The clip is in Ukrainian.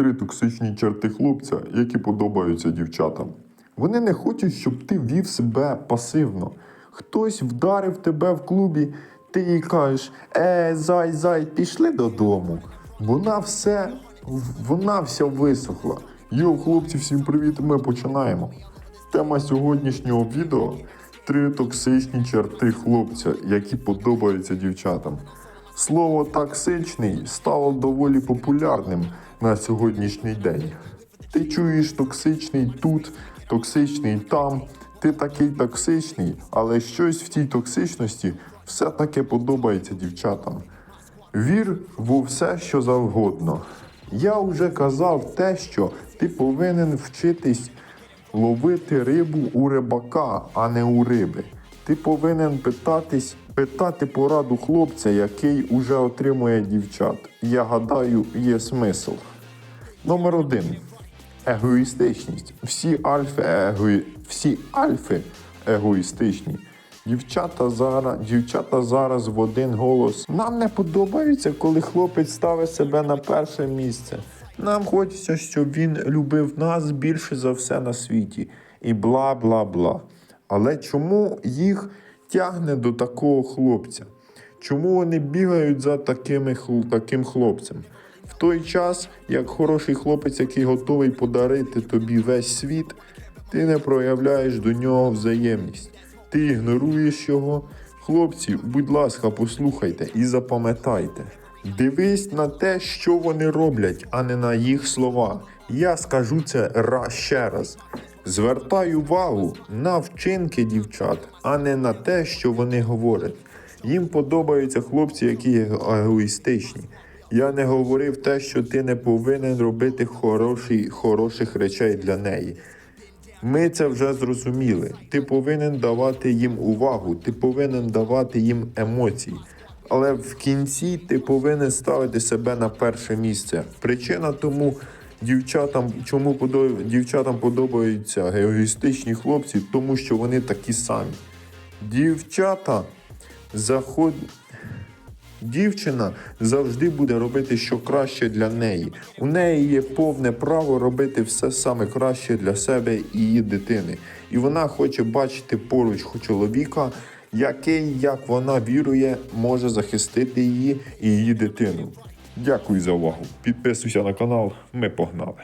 Три токсичні черти хлопця, які подобаються дівчатам. Вони не хочуть, щоб ти вів себе пасивно. Хтось вдарив тебе в клубі, ти їй кажеш: Е, зай, зай, пішли додому. Вона все, вона вся висохла. Йо, хлопці, всім привіт, ми починаємо. Тема сьогоднішнього відео три токсичні черти хлопця, які подобаються дівчатам. Слово токсичний стало доволі популярним на сьогоднішній день. Ти чуєш токсичний тут, токсичний там, ти такий токсичний, але щось в тій токсичності все-таки подобається дівчатам. Вір во все, що завгодно. Я вже казав те, що ти повинен вчитись ловити рибу у рибака, а не у риби. Ти повинен питатись, питати пораду хлопця, який уже отримує дівчат. Я гадаю, є смисл. Номер один. Егоїстичність. Всі альфи, егої... Всі альфи егоїстичні. Дівчата зараз, дівчата зараз в один голос. Нам не подобається, коли хлопець ставить себе на перше місце. Нам хочеться, щоб він любив нас більше за все на світі. І бла бла бла. Але чому їх тягне до такого хлопця? Чому вони бігають за такими, таким хлопцем? В той час, як хороший хлопець, який готовий подарити тобі весь світ, ти не проявляєш до нього взаємність. Ти ігноруєш його. Хлопці, будь ласка, послухайте і запам'ятайте. Дивись на те, що вони роблять, а не на їх слова. Я скажу це ще раз. Звертай увагу на вчинки дівчат, а не на те, що вони говорять. Їм подобаються хлопці, які егоїстичні. Я не говорив те, що ти не повинен робити хороші, хороших речей для неї. Ми це вже зрозуміли. Ти повинен давати їм увагу, ти повинен давати їм емоції. Але в кінці ти повинен ставити себе на перше місце. Причина тому дівчатам, чому подо- дівчатам подобаються егоїстичні хлопці, тому що вони такі самі. Дівчата заход... Дівчина завжди буде робити що краще для неї. У неї є повне право робити все саме краще для себе і її дитини. І вона хоче бачити поруч чоловіка, який, як вона вірує, може захистити її і її дитину. Дякую за увагу. Підписуйся на канал. Ми погнали.